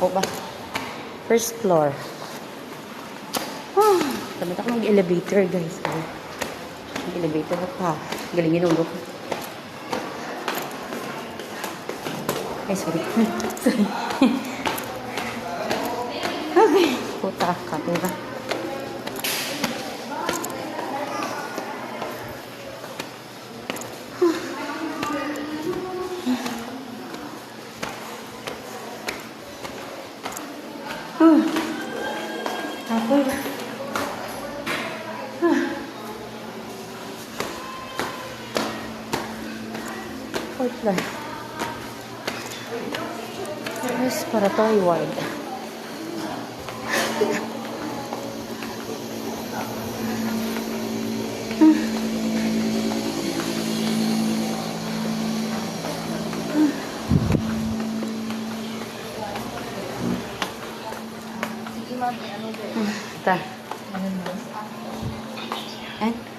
ako ba? First floor. Ah, tamad ako mag-elevator, guys. Mag-elevator pa. Galing yung ulo ko. Ay, sorry. sorry. okay. Puta, kapira. Ba? Ah. Fourth floor. Respiratory ward. Sige ma'am, ano 嗯，对。哎。